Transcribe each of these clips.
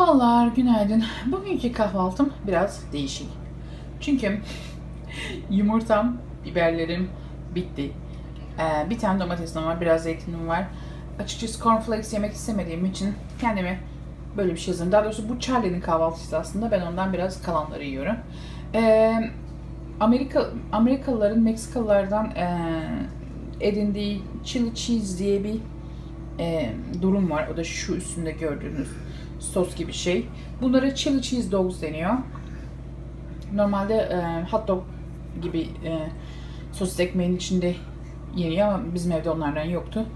Ballar günaydın. Bugünkü kahvaltım biraz değişik. Çünkü yumurtam, biberlerim bitti. Ee, bir tane domatesim var, biraz zeytinim var. Açıkçası cornflakes yemek istemediğim için kendime böyle bir şey yazdım. Daha doğrusu bu Charlie'nin kahvaltısı aslında. Ben ondan biraz kalanları yiyorum. Ee, Amerika Amerikalıların Meksikalılardan e, edindiği chili cheese diye bir e, durum var. O da şu üstünde gördüğünüz sos gibi şey. Bunlara chili cheese dogs deniyor. Normalde e, hot dog gibi e, sosis ekmeğinin içinde yeniyor ama bizim evde onlardan yoktu.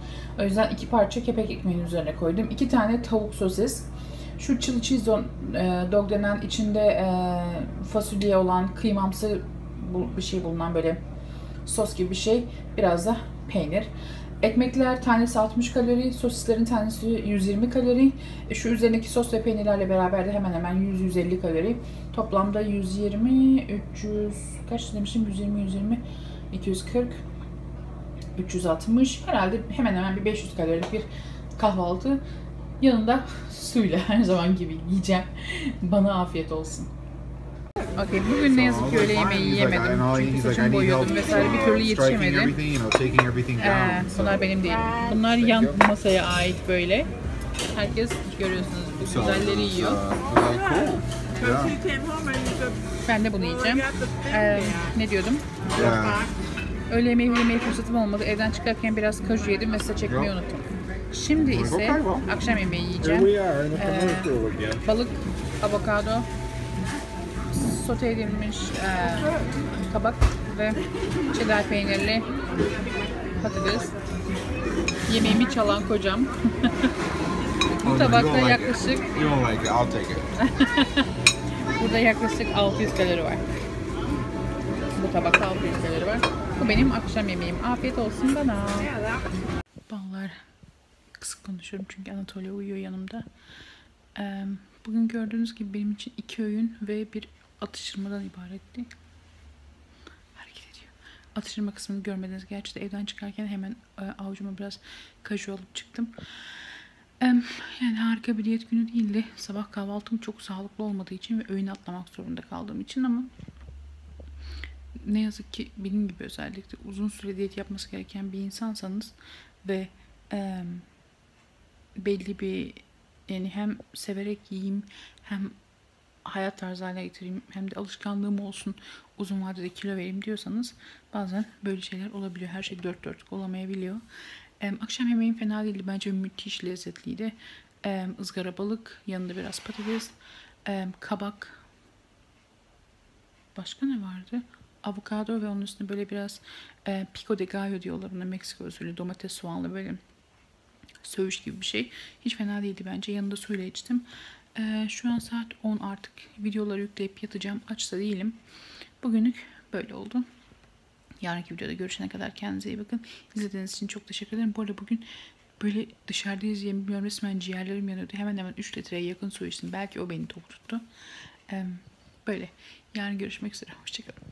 O yüzden iki parça kepek ekmeğinin üzerine koydum. İki tane tavuk sosis. Şu chili cheese don, e, dog denen içinde e, fasulye olan kıymamsı bu, bir şey bulunan böyle sos gibi bir şey. Biraz da peynir. Ekmekler tanesi 60 kalori, sosislerin tanesi 120 kalori. E, Şu üzerindeki sos ve peynirlerle beraber de hemen hemen 100-150 kalori. Toplamda 120, 300, kaç demişim? 120, 120, 240, 360. Herhalde hemen hemen bir 500 kalorilik bir kahvaltı. Yanında suyla her zaman gibi yiyeceğim. Bana afiyet olsun. Okey, bugün ne yazık ki öğle yemeği yiyemedim. Çünkü saçımı boyuyordum vesaire bir türlü yetişemedim. Ee, bunlar benim değil. Bunlar yan masaya ait böyle. Herkes görüyorsunuz bu güzelleri yiyor. Ben de bunu yiyeceğim. Ee, ne diyordum? Öğle yemeği yemeye fırsatım olmadı. Evden çıkarken biraz kaju yedim ve size çekmeyi unuttum. Şimdi ise akşam yemeği yiyeceğim. Ee, balık, avokado, sote edilmiş e, kabak ve cheddar peynirli patates. Yemeğimi çalan kocam. Bu tabakta yaklaşık You don't like it, I'll take it. burada yaklaşık 600 kalori var. Bu tabakta 600 kalori var. Bu benim akşam yemeğim. Afiyet olsun bana. Ballar kısık konuşuyorum çünkü Anatolia uyuyor yanımda. Bugün gördüğünüz gibi benim için iki öğün ve bir atıştırmadan ibaretti. Hareket ediyor. Atıştırma kısmını görmediniz. Gerçi de evden çıkarken hemen e, avucuma biraz kaju alıp çıktım. Yani harika bir diyet günü değildi. Sabah kahvaltım çok sağlıklı olmadığı için ve öğün atlamak zorunda kaldığım için ama ne yazık ki benim gibi özellikle uzun süre diyet yapması gereken bir insansanız ve e, belli bir yani hem severek yiyeyim hem hayat tarzı haline getireyim hem de alışkanlığım olsun uzun vadede kilo vereyim diyorsanız bazen böyle şeyler olabiliyor. Her şey dört dörtlük olamayabiliyor. Ee, akşam yemeğim fena değildi. Bence müthiş lezzetliydi. Ee, ızgara balık, yanında biraz patates, e, kabak. Başka ne vardı? Avokado ve onun üstüne böyle biraz e, pico de gallo diyorlar ona Meksika usulü domates soğanlı böyle söğüş gibi bir şey. Hiç fena değildi bence. Yanında suyla içtim. Ee, şu an saat 10 artık. Videoları yükleyip yatacağım. Açsa değilim. Bugünlük böyle oldu. Yarınki videoda görüşene kadar kendinize iyi bakın. İzlediğiniz için çok teşekkür ederim. Bu arada bugün böyle dışarıdayız yemiyorum. Resmen ciğerlerim yanıyordu. Hemen hemen 3 litreye yakın su içtim. Belki o beni tok tuttu. Ee, böyle. Yarın görüşmek üzere. Hoşçakalın.